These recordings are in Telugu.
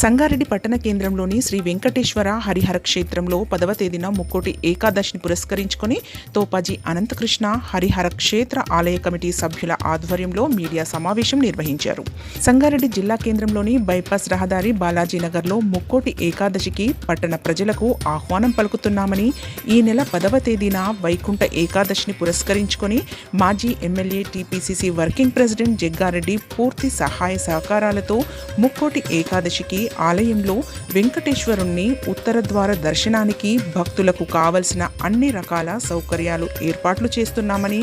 సంగారెడ్డి పట్టణ కేంద్రంలోని శ్రీ వెంకటేశ్వర హరిహర క్షేత్రంలో పదవ తేదీన ముక్కోటి ఏకాదశిని పురస్కరించుకొని తోపాజీ అనంతకృష్ణ హరిహర క్షేత్ర ఆలయ కమిటీ సభ్యుల ఆధ్వర్యంలో మీడియా సమావేశం నిర్వహించారు. సంగారెడ్డి జిల్లా కేంద్రంలోని బైపాస్ రహదారి బాలాజీనగర్లో ముక్కోటి ఏకాదశికి పట్టణ ప్రజలకు ఆహ్వానం పలుకుతున్నామని ఈ నెల పదవ తేదీన వైకుంఠ ఏకాదశిని పురస్కరించుకొని మాజీ MLA TPCC working president Jaggareddy పూర్తి సహాయ సహకారాలతో ముక్కోటి ఏకాదశికి ఆలయంలో వెంకటేశ్వరుణ్ణి ఉత్తర ద్వార దర్శనానికి భక్తులకు కావలసిన అన్ని రకాల సౌకర్యాలు ఏర్పాట్లు చేస్తున్నామని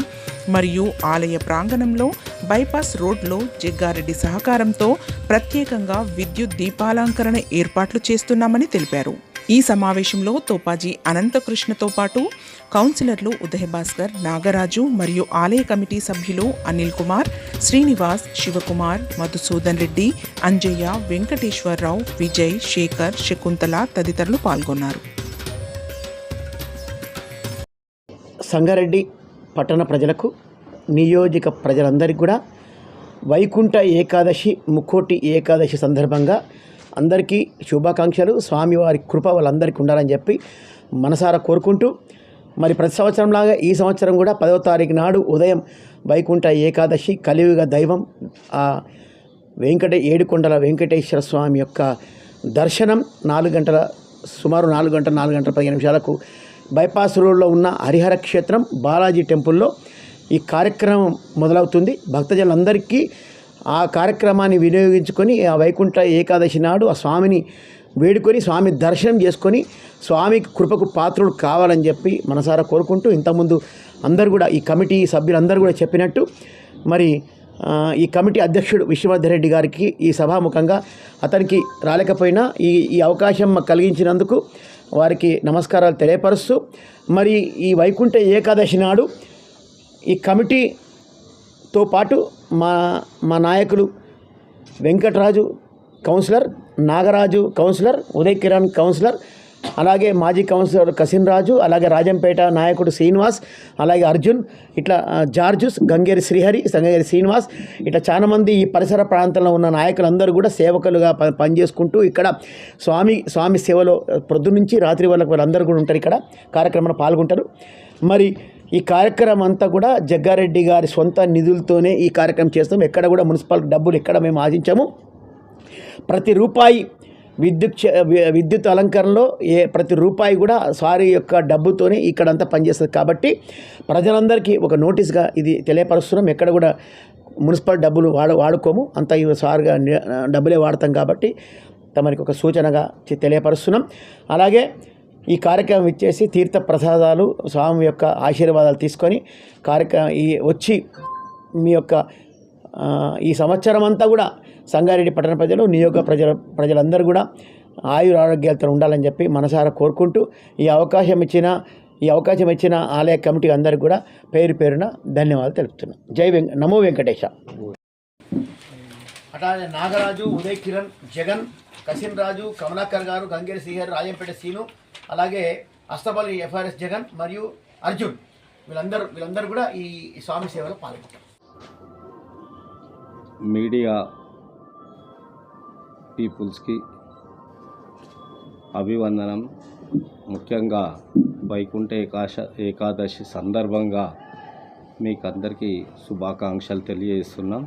మరియు ఆలయ ప్రాంగణంలో బైపాస్ రోడ్లో జగ్గారెడ్డి సహకారంతో ప్రత్యేకంగా విద్యుత్ దీపాలంకరణ ఏర్పాట్లు చేస్తున్నామని తెలిపారు. ఈ సమావేశంలో తోపాజీ అనంతకృష్ణతో పాటు కౌన్సిలర్లు ఉదయభాస్కర్ నాగరాజు మరియు ఆలయ కమిటీ సభ్యులు అనిల్ కుమార్ శ్రీనివాస్ శివకుమార్ మధుసూదన్ రెడ్డి అంజయ్య వెంకటేశ్వరరావు విజయ్ శేఖర్ శకుంతల తదితరులు పాల్గొన్నారు. సంగారెడ్డి పట్టణ ప్రజలకు నియోజక ప్రజలందరికీ కూడా వైకుంఠ ఏకాదశి ముక్కోటి ఏకాదశి సందర్భంగా అందరికీ శుభాకాంక్షలు. స్వామివారి కృప వాళ్ళందరికీ ఉండాలని చెప్పి మనసారా కోరుకుంటూ మరి ప్రతి సంవత్సరంలాగా ఈ సంవత్సరం కూడా పదవ తారీఖు నాడు ఉదయం వైకుంఠ ఏకాదశి కలియుగ దైవం ఆ వెంకట ఏడుకొండల వెంకటేశ్వర స్వామి యొక్క దర్శనం నాలుగు గంటల సుమారు నాలుగు గంటల నాలుగు గంటల పదిహేను నిమిషాలకు బైపాస్ రోడ్లో ఉన్న హరిహర క్షేత్రం బాలాజీ టెంపుల్లో ఈ కార్యక్రమం మొదలవుతుంది. భక్తజనులందరికీ ఆ కార్యక్రమాన్ని వినియోగించుకొని ఆ వైకుంఠ ఏకాదశి నాడు ఆ స్వామిని వేడుకొని స్వామి దర్శనం చేసుకొని స్వామి కృపకు పాత్రుడు కావాలని చెప్పి మనసారా కోరుకుంటూ ఇంతకుముందు అందరు కూడా ఈ కమిటీ సభ్యులందరూ కూడా చెప్పినట్టు మరి ఈ కమిటీ అధ్యక్షుడు విశ్వవర్ధన్ రెడ్డి గారికి ఈ సభాముఖంగా అతనికి రాలేకపోయినా ఈ ఈ అవకాశం కలిగించినందుకు వారికి నమస్కారాలు తెలియపరుస్తూ మరి ఈ వైకుంఠ ఏకాదశి నాడు ఈ కమిటీ తో పాటు మా మా నాయకులు Venkataraju councillor Nagaraju councillor Uday Kiran councillor అలాగే మాజీ కౌన్సిలర్ కసిన్ రాజు అలాగే రాజంపేట నాయకుడు శ్రీనివాస్ అలాగే అర్జున్ ఇట్లా జార్జుస్ గంగేరి శ్రీహరి గంగేరి శ్రీనివాస్ ఇట్లా చాలామంది ఈ పరిసర ప్రాంతంలో ఉన్న నాయకులందరూ కూడా సేవకులుగా ప- పనిచేసుకుంటూ ఇక్కడ స్వామి స్వామి సేవలో పొద్దు నుంచి రాత్రి వరకు వాళ్ళందరూ కూడా ఉంటారు ఇక్కడ కార్యక్రమంలో పాల్గొంటారు. మరి ఈ కార్యక్రమం అంతా కూడా జగ్గారెడ్డి గారి సొంత నిధులతోనే ఈ కార్యక్రమం చేస్తాం. ఎక్కడ కూడా మున్సిపల్ డబ్బులు ఎక్కడ మేము ఆశించాము. ప్రతి రూపాయి విద్యుత్ విద్యుత్ అలంకరణలో ఏ ప్రతి రూపాయి కూడా సారీ యొక్క డబ్బుతోనే ఇక్కడంతా పనిచేస్తుంది. కాబట్టి ప్రజలందరికీ ఒక నోటీస్గా ఇది తెలియపరుస్తున్నాం. ఎక్కడ కూడా మున్సిపల్ డబ్బులు వాడ వాడుకోము. అంతా ఇవి సారుగా డబ్బులే వాడతాం కాబట్టి తమరికి ఒక సూచనగా తెలియపరుస్తున్నాం. అలాగే ఈ కార్యక్రమం ఇచ్చేసి తీర్థ ప్రసాదాలు స్వామి యొక్క ఆశీర్వాదాలు తీసుకొని కార్యక్రమం ఈ వచ్చి మీ యొక్క ఈ సంవత్సరం అంతా కూడా సంగారెడ్డి పట్టణ ప్రజలు నియోగ ప్రజల ప్రజలందరూ కూడా ఆయుర ఆరోగ్యాలతో ఉండాలని చెప్పి మనసారా కోరుకుంటూ ఈ అవకాశం ఇచ్చిన ఈ అవకాశం ఇచ్చిన ఆలయ కమిటీ అందరికీ కూడా పేరు పేరున ధన్యవాదాలు తెలుపుతున్నాను జై వెంక నమో వెంకటేశ. అట్లానే నాగరాజు ఉదయ్ కిరణ్ జగన్ కసిన్ రాజు కమలాకర్ గారు గంగేరి శ్రీహర్ రాజంపేట సీను అలాగే అస్తబలి ఎఫ్ఆర్ఎస్ జగన్ మరియు అర్జున్. వీళ్ళందరూ వీళ్ళందరూ కూడా ఈ ఈ స్వామి సేవలో పాల్గొంటారు. మీడియా పీపుల్స్కి అభివందనం. ముఖ్యంగా వైకుంఠ ఏకాశ ఏకాదశి సందర్భంగా మీకు అందరికీ శుభాకాంక్షలు తెలియజేస్తున్నాం.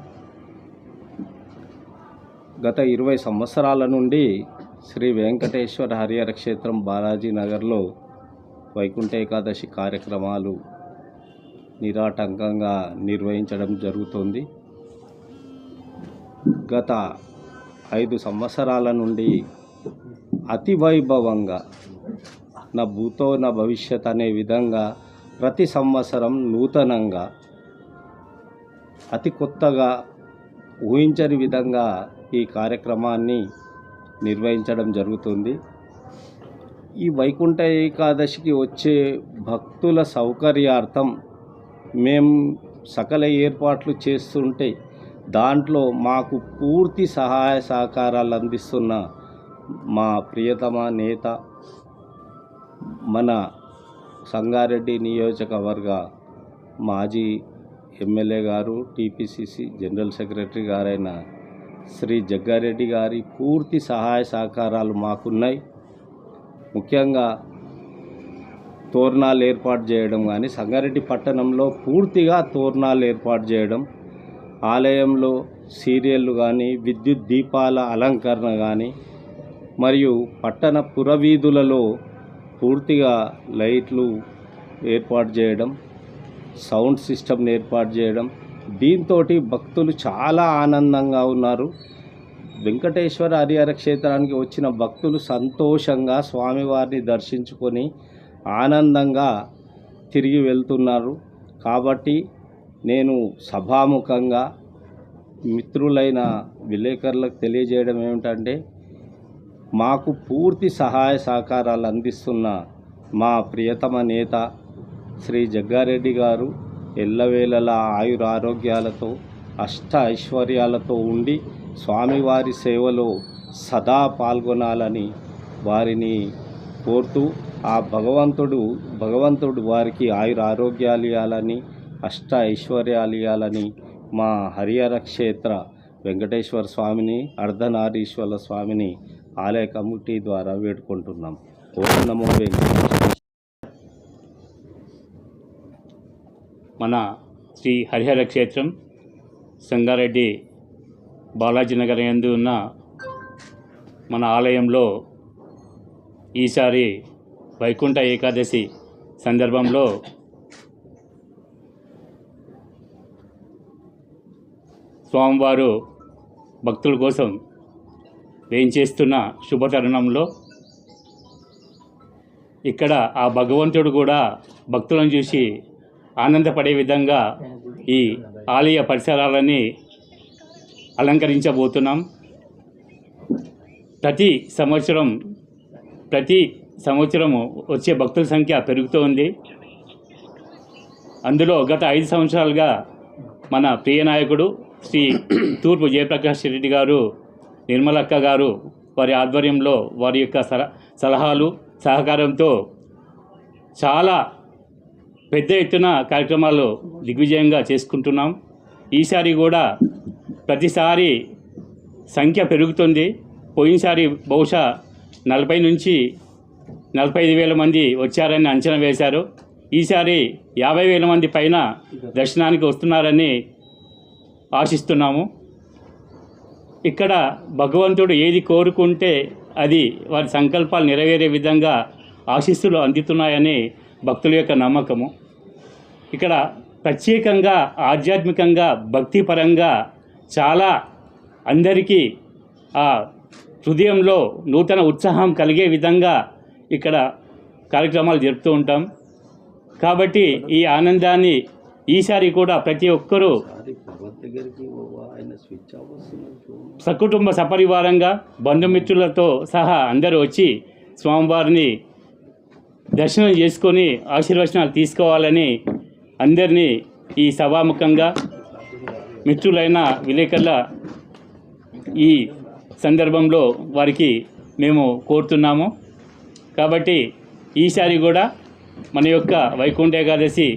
గత ఇరవై సంవత్సరాల నుండి శ్రీ వెంకటేశ్వర హరిహర క్షేత్రం బాలాజీ నగర్లో వైకుంఠ ఏకాదశి కార్యక్రమాలు నిరాటంకంగా నిర్వహించడం జరుగుతుంది. గత ఐదు సంవత్సరాల నుండి అతి వైభవంగా నా భూతో నా భవిష్యత్ అనే విధంగా ప్రతి సంవత్సరం నూతనంగా అతి కొత్తగా ఊహించని విధంగా ఈ కార్యక్రమాన్ని నిర్వహించడం జరుగుతుంది. ఈ వైకుంఠ ఏకాదశికి వచ్చే భక్తుల సౌకర్యార్థం మేము సకల ఏర్పాట్లు చేస్తుంటే దాంట్లో మాకు పూర్తి సహాయ సహకారాలు అందిస్తున్న మా ప్రియతమ నేత మన సంగారెడ్డి నియోజకవర్గ మాజీ ఎమ్మెల్యే గారు టీపీసీసీ జనరల్ సెక్రటరీ గారైన శ్రీ జగ్గారెడ్డి గారి పూర్తి సహాయ సహకారాలు మాకున్నాయి. ముఖ్యంగా తోరణాలు ఏర్పాటు చేయడం కానీ సంగారెడ్డి పట్టణంలో పూర్తిగా తోరణాలు ఏర్పాటు చేయడం ఆలయంలో సీరియళ్ళు కానీ విద్యుత్ దీపాల అలంకరణ కానీ మరియు పట్టణ పురవీధులలో పూర్తిగా లైట్లు ఏర్పాటు చేయడం సౌండ్ సిస్టమ్ని ఏర్పాటు చేయడం దీంతో భక్తులు చాలా ఆనందంగా ఉన్నారు. వెంకటేశ్వర హరిహర క్షేత్రానికి వచ్చిన భక్తులు సంతోషంగా స్వామివారిని దర్శించుకొని ఆనందంగా తిరిగి వెళ్తున్నారు. కాబట్టి నేను సభాముఖంగా మిత్రులైన విలేకరులకు తెలియజేయడం ఏమిటంటే మాకు పూర్తి సహాయ సహకారాలు అందిస్తున్న మా ప్రియతమ నేత శ్రీ జగ్గారెడ్డి గారు ఎల్లవేళలా ఆయుర ఆరోగ్యాలతో అష్ట ఐశ్వర్యాలతో ఉండి స్వామివారి సేవలో సదా పాల్గొనాలని వారిని కోరుతూ ఆ భగవంతుడు భగవంతుడు వారికి ఆయుర ఆరోగ్యాలు ఇవ్వాలని అష్ట ఐశ్వర్యాలు ఇవ్వాలని మా హరిహర క్షేత్ర వెంకటేశ్వర స్వామిని అర్ధనారీశ్వర స్వామిని ఆలయ కమిటీ ద్వారా వేడుకుంటున్నాం. ఓం నమో వెంకటేశ్వర మన శ్రీ హరిహర క్షేత్రం సంగారెడ్డి బాలాజీ నగర్ యందు ఉన్న మన ఆలయంలో ఈసారి వైకుంఠ ఏకాదశి సందర్భంలో స్వామివారు భక్తుల కోసం వేయించేస్తున్న శుభతరుణంలో ఇక్కడ ఆ భగవంతుడు కూడా భక్తులను చూసి ఆనందపడే విధంగా ఈ ఆలయ పరిసరాలని అలంకరించబోతున్నాం. ప్రతి సంవత్సరం ప్రతి సంవత్సరము వచ్చే భక్తుల సంఖ్య పెరుగుతోంది అందులో గత ఐదు సంవత్సరాలుగా మన ప్రియ నాయకుడు శ్రీ తూర్పు జయప్రకాష్ రెడ్డి గారు నిర్మలక్క గారు వారి ఆధ్వర్యంలో వారి యొక్క సల సలహాలు సహకారంతో చాలా పెద్ద ఎత్తున కార్యక్రమాలు దిగ్విజయంగా చేసుకుంటున్నాం. ఈసారి కూడా ప్రతిసారి సంఖ్య పెరుగుతుంది. పోయినసారి బహుశా నలభై నుంచి నలభై ఐదు వేల మంది వచ్చారని అంచనా వేశారు. ఈసారి యాభై వేల మంది పైన దర్శనానికి వస్తున్నారని ఆశిస్తున్నాము. ఇక్కడ భగవంతుడు ఏది కోరుకుంటే అది వారి సంకల్పాలు నెరవేరే విధంగా ఆశీస్సులు అందుతున్నాయని భక్తుల యొక్క నమ్మకము. ఇక్కడ ప్రత్యేకంగా ఆధ్యాత్మికంగా భక్తిపరంగా చాలా అందరికీ ఆ హృదయంలో నూతన ఉత్సాహం కలిగే విధంగా ఇక్కడ కార్యక్రమాలు జరుపుతూ ఉంటాం. కాబట్టి ఈ ఆనందాన్ని ఈసారి కూడా ప్రతి ఒక్కరూ సకుటుంబ సపరివారంగా బంధుమిత్రులతో సహా అందరూ వచ్చి స్వామివారిని దర్శనం చేసుకొని ఆశీర్వచనాలు తీసుకోవాలని అందరినీ ఈ సభాముఖంగా మిత్రులైన విలేకరుల ఈ సందర్భంలో వారికి మేము కోరుతున్నాము. కాబట్టి ఈసారి కూడా మన యొక్క వైకుంఠ ఏకాదశి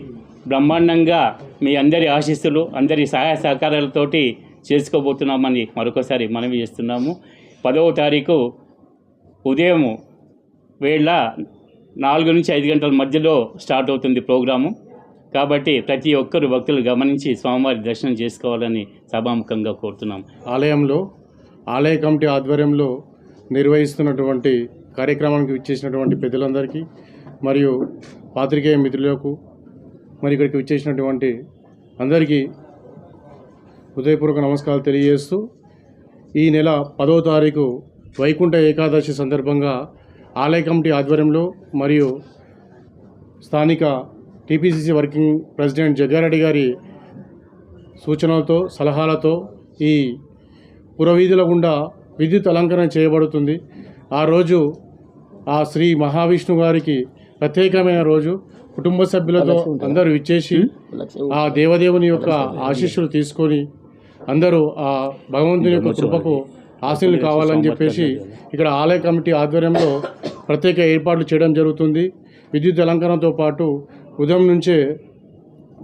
బ్రహ్మాండంగా మీ అందరి ఆశీస్సులు అందరి సహాయ సహకారాలతోటి చేసుకోబోతున్నామని మరొకసారి మనవి చేస్తున్నాము. పదవ తారీఖు ఉదయం వేళ నాలుగు నుంచి ఐదు గంటల మధ్యలో స్టార్ట్ అవుతుంది ప్రోగ్రాము. కాబట్టి ప్రతి ఒక్కరు భక్తులు గమనించి స్వామివారి దర్శనం చేసుకోవాలని సభాముఖంగా కోరుతున్నాం. ఆలయంలో ఆలయ కమిటీ ఆధ్వర్యంలో నిర్వహిస్తున్నటువంటి కార్యక్రమానికి విచ్చేసినటువంటి పెద్దలందరికీ మరియు పాత్రికేయ మిత్రులకు మరి ఇక్కడికి విచ్చేసినటువంటి అందరికీ హృదయపూర్వక నమస్కారాలు తెలియజేస్తూ ఈ నెల పదో తారీఖు వైకుంఠ ఏకాదశి సందర్భంగా ఆలయ కమిటీ ఆధ్వర్యంలో మరియు స్థానిక టీపీసీసీ వర్కింగ్ ప్రెసిడెంట్ జగ్గారెడ్డి గారి సూచనలతో సలహాలతో ఈ పురవీధుల గుండా విద్యుత్ అలంకరణ చేయబడుతుంది. ఆ రోజు ఆ శ్రీ మహావిష్ణు గారికి ప్రత్యేకమైన రోజు. కుటుంబ సభ్యులతో అందరూ ఇచ్చేసి ఆ దేవదేవుని యొక్క ఆశీస్సులు తీసుకొని అందరూ ఆ భగవంతుని యొక్క కృపకు ఆశీలు కావాలని చెప్పేసి ఇక్కడ ఆలయ కమిటీ ఆధ్వర్యంలో ప్రత్యేక ఏర్పాట్లు చేయడం జరుగుతుంది. విద్యుత్ అలంకరణతో పాటు ఉదయం నుంచే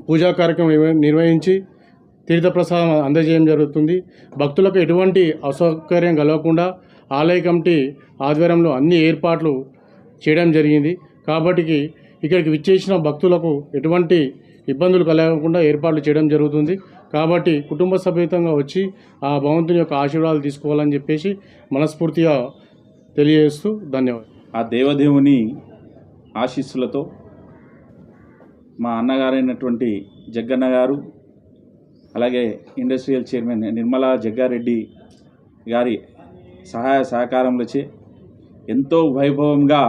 పూజా కార్యక్రమం నిర్వ- నిర్వహించి తీర్థప్రసాదం అందజేయడం జరుగుతుంది. భక్తులకు ఎటువంటి అసౌకర్యం కలగకుండా ఆలయ కమిటీ ఆధ్వర్యంలో అన్ని ఏర్పాట్లు చేయడం జరిగింది. కాబట్టి ఇక్కడికి విచ్చేసిన భక్తులకు ఎటువంటి ఇబ్బందులు కలగకుండా ఏర్పాట్లు చేయడం జరుగుతుంది. కాబట్టి కుటుంబ సమేతంగా వచ్చి ఆ భగవంతుని యొక్క ఆశీర్వాదాలు తీసుకోవాలని చెప్పేసి మనస్ఫూర్తిగా తెలియజేస్తూ ధన్యవాదాలు. ఆ దేవదేవుని ఆశీస్సులతో మా అన్నగారైనటువంటి జగ్గన్న గారు అలాగే ఇండస్ట్రియల్ చైర్మన్ నిర్మలా జగ్గారెడ్డి గారి సహాయ సహకారంలోచే ఎంతో వైభవంగా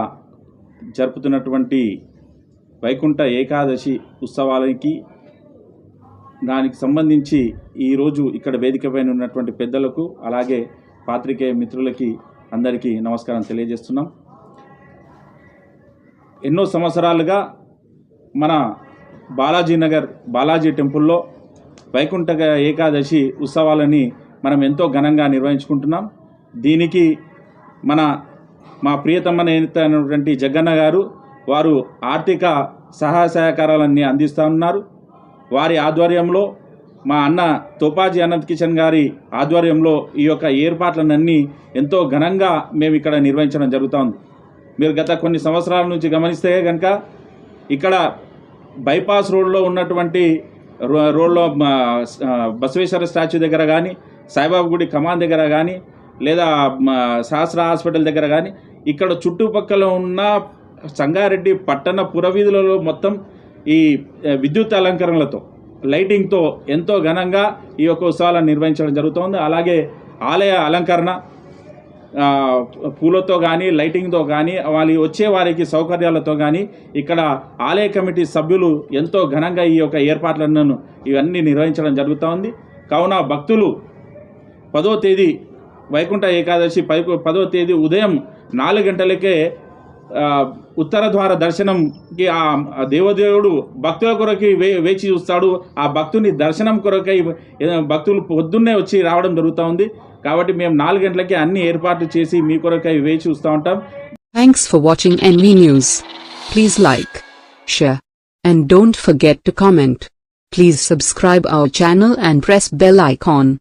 జరుపుతున్నటువంటి వైకుంఠ ఏకాదశి ఉత్సవాలకి దానికి సంబంధించి ఈరోజు ఇక్కడ వేదికపైన ఉన్నటువంటి పెద్దలకు అలాగే పాత్రికేయ మిత్రులకి అందరికీ నమస్కారం తెలియజేస్తున్నాం. ఎన్నో సంవత్సరాలుగా మన బాలాజీ నగర్ బాలాజీ టెంపుల్లో వైకుంఠ ఏకాదశి ఉత్సవాలని మనం ఎంతో ఘనంగా నిర్వహించుకుంటున్నాం. దీనికి మన మా ప్రియతమ నేత అయినటువంటి జగన్న గారు వారు ఆర్థిక సహాయ సహకారాలన్నీ అందిస్తూ ఉన్నారు. వారి ఆధ్వర్యంలో మా అన్న తోపాజీ అనంత్ కిషన్ గారి ఆధ్వర్యంలో ఈ యొక్క ఏర్పాట్లనన్నీ ఎంతో ఘనంగా మేము ఇక్కడ నిర్వహించడం జరుగుతోంది. మీరు గత కొన్ని సంవత్సరాల నుంచి గమనిస్తే కనుక ఇక్కడ బైపాస్ రోడ్లో ఉన్నటువంటి రో- రోడ్లో బసవేశ్వర స్టాచ్యూ దగ్గర కానీ సాయిబాబు గుడి కమాన్ దగ్గర కానీ లేదా సహస్ర హాస్పిటల్ దగ్గర కానీ ఇక్కడ చుట్టుపక్కల ఉన్న సంగారెడ్డి పట్టణ పురవీధులలో మొత్తం ఈ విద్యుత్ అలంకరణలతో లైటింగ్తో ఎంతో ఘనంగా ఈ యొక్క ఉత్సవాలను నిర్వహించడం జరుగుతోంది. అలాగే ఆలయ అలంకరణ పూలతో కానీ లైటింగ్తో కానీ వాళ్ళు వచ్చే వారికి సౌకర్యాలతో కానీ ఇక్కడ ఆలయ కమిటీ సభ్యులు ఎంతో ఘనంగా ఈ యొక్క ఏర్పాట్లను ఇవన్నీ నిర్వహించడం జరుగుతూ ఉంది కావున భక్తులు పదో తేదీ వైకుంఠ ఏకాదశి పై పదో తేదీ ఉదయం నాలుగు గంటలకే ఉత్తర ద్వార దర్శనంకి ఆ దేవదేవుడు భక్తుల కొరకి వే వేచి చూస్తాడు. ఆ భక్తుని దర్శనం కొరకై భక్తులు పొద్దున్నే వచ్చి రావడం జరుగుతూ ఉంది. కాబట్టి మేము నాలుగు గంటలకి అన్ని ఏర్పాట్లు చేసి మీ కొరకై వేచి చూస్తూ ఉంటాం. Thanks for watching NV news please like share and don't forget to comment please subscribe our channel and press bell icon